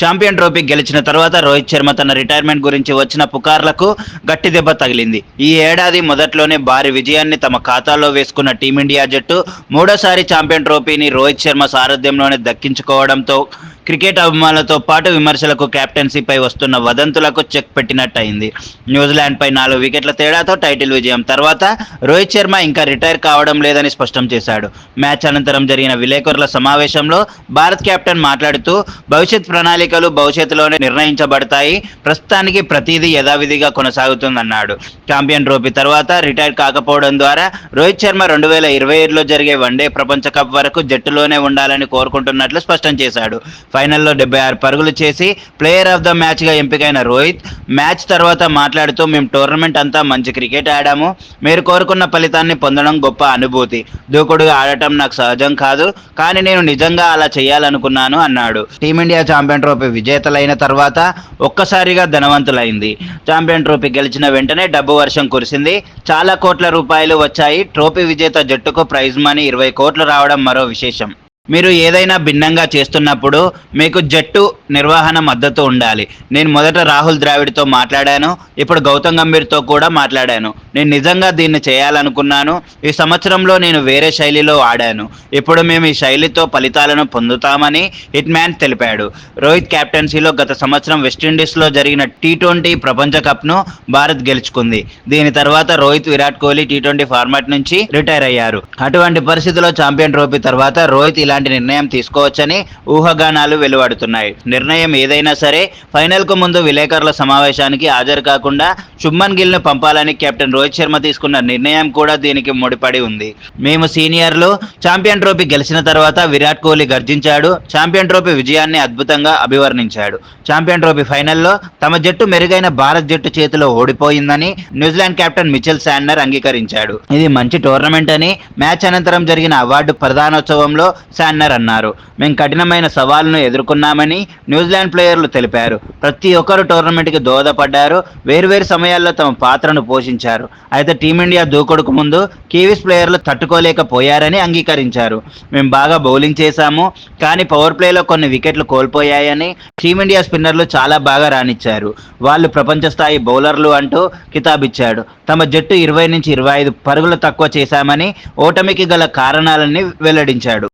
Champion trophy గెలిచిన తర్వాత రోహిత్ శర్మ తన రిటైర్మెంట్ గురించి వచ్చిన పుకార్లకు గట్టి దెబ్బ తగిలింది. ఈ ఏడాది మొదట్లోనే భారీ విజయాన్ని తమ ఖాతాలో వేసుకున్న టీమిండియా జట్టు మూడోసారి ఛాంపియన్ ట్రోఫీని రోహిత్ శర్మ సారథ్యంలోనే దక్కించుకోవడంతో క్రికెట్ అభిమానులతో పాటు విమర్శలకు క్యాప్టెన్సీపై వస్తున్న వదంతులకు చెక్ పెట్టినట్టయింది. న్యూజిలాండ్పై నాలుగు వికెట్ల తేడాతో టైటిల్ విజయం. తర్వాత రోహిత్ శర్మ ఇంకా రిటైర్ కావడం లేదని స్పష్టం చేశాడు. మ్యాచ్ అనంతరం జరిగిన విలేకరుల సమావేశంలో భారత్ కెప్టెన్ మాట్లాడుతూ భవిష్యత్ ప్రణాళికలు భవిష్యత్తులోనే నిర్ణయించబడతాయి. ప్రస్తుతానికి ప్రతిదీ యథావిధిగా కొనసాగుతుందన్నాడు. ఛాంపియన్ ట్రోఫీ తర్వాత రిటైర్ కాకపోవడం ద్వారా రోహిత్ శర్మ రెండు వేల ఇరవై ఏడులో జరిగే వన్డే ప్రపంచ కప్ వరకు జట్టులోనే ఉండాలని కోరుకుంటున్నట్లు స్పష్టం చేశాడు. ఫైనల్లో డెబ్బై ఆరు పరుగులు చేసి ప్లేయర్ ఆఫ్ ద మ్యాచ్గా ఎంపికైన రోహిత్. మ్యాచ్ తర్వాత మాట్లాడుతూ మేము టోర్నమెంట్ అంతా మంచి క్రికెట్ ఆడాము. మీరు కోరుకున్న ఫలితాన్ని పొందడం గొప్ప అనుభూతి. దూకుడుగా ఆడటం నాకు సహజం కాదు కానీ నేను నిజంగా అలా చేయాలనుకున్నాను అన్నాడు. టీమిండియా ఛాంపియన్ ట్రోఫీ విజేతలైన తర్వాత ఒక్కసారిగా ధనవంతులైంది. ఛాంపియన్ ట్రోఫీ గెలిచిన వెంటనే డబ్బు వర్షం కురిసింది. చాలా కోట్ల రూపాయలు వచ్చాయి. ట్రోఫీ విజేత జట్టుకు ప్రైజ్ మనీ ఇరవై కోట్లు రావడం మరో విశేషం. మీరు ఏదైనా భిన్నంగా చేస్తున్నప్పుడు మీకు జట్టు నిర్వహణ మద్దతు ఉండాలి. నేను మొదట రాహుల్ ద్రావిడ్తో మాట్లాడాను. ఇప్పుడు గౌతమ్ గంభీర్తో కూడా మాట్లాడాను. నేను నిజంగా దీన్ని చేయాలనుకున్నాను. ఈ సంవత్సరంలో నేను వేరే శైలిలో ఆడాను. ఇప్పుడు మేము ఈ శైలితో ఫలితాలను పొందుతామని హిట్ మ్యాన్ తెలిపాడు. రోహిత్ కెప్టెన్సీలో గత సంవత్సరం వెస్టిండీస్లో జరిగిన టీ ట్వంటీ ప్రపంచ కప్ను భారత్ గెలుచుకుంది. దీని తర్వాత Rohit Virat Kohli T twenty format నుంచి రిటైర్ అయ్యారు. అటువంటి పరిస్థితిలో ఛాంపియన్ ట్రోఫీ తర్వాత రోహిత్ ఇలాంటి నిర్ణయం తీసుకోవచ్చని ఊహాగానాలు వెలువడుతున్నాయి. నిర్ణయం ఏదైనా సరే ఫైనల్కు ముందు విలేకరుల సమావేశానికి హాజరు కాకుండా శుభ్మన్ గిల్ను పంపాలని కెప్టెన్ రోహిత్ శర్మ తీసుకున్న నిర్ణయం కూడా దీనికి ముడిపడి ఉంది. మేము సీనియర్లు ఛాంపియన్ ట్రోఫీ గెలిచిన తర్వాత విరాట్ కోహ్లీ గర్జించాడు ఛాంపియన్ ట్రోఫీ విజయాన్ని అద్భుతంగా అభివర్ణించాడు. ఛాంపియన్ ట్రోఫీ ఫైనల్లో తమ జట్టు మెరుగైన భారత్ జట్టు చేతిలో ఓడిపోయిందని New Zealand captain Mitchell Santner అంగీకరించాడు. ఇది మంచి టోర్నమెంట్ అని మ్యాచ్ అనంతరం జరిగిన అవార్డు ప్రధానోత్సవంలో శాండర్ అన్నారు. మేము కఠినమైన సవాలును ఎదుర్కొన్నామని న్యూజిలాండ్ ప్లేయర్లు తెలిపారు. ప్రతి ఒక్కరు టోర్నమెంట్కి దోహదపడ్డారు. వేర్వేరు సమయాల్లో తమ పాత్రను పోషించారు. అయితే టీమిండియా దూకుడుకు ముందు కివీస్ ప్లేయర్లు తట్టుకోలేకపోయారని అంగీకరించారు. మేము బాగా బౌలింగ్ చేశాము కానీ పవర్ ప్లేలో కొన్ని వికెట్లు కోల్పోయాయని టీమిండియా స్పిన్నర్లు చాలా బాగా రాణించారు. వాళ్ళు ప్రపంచ స్థాయి బౌలర్లు అంటూ కితాబిచ్చాడు. తమ జట్టు ఇరవై నుంచి ఇరవై ఐదు పరుగులు తక్కువ చేశామని ఓటమికి గల కారణాలని వెల్లడించాడు.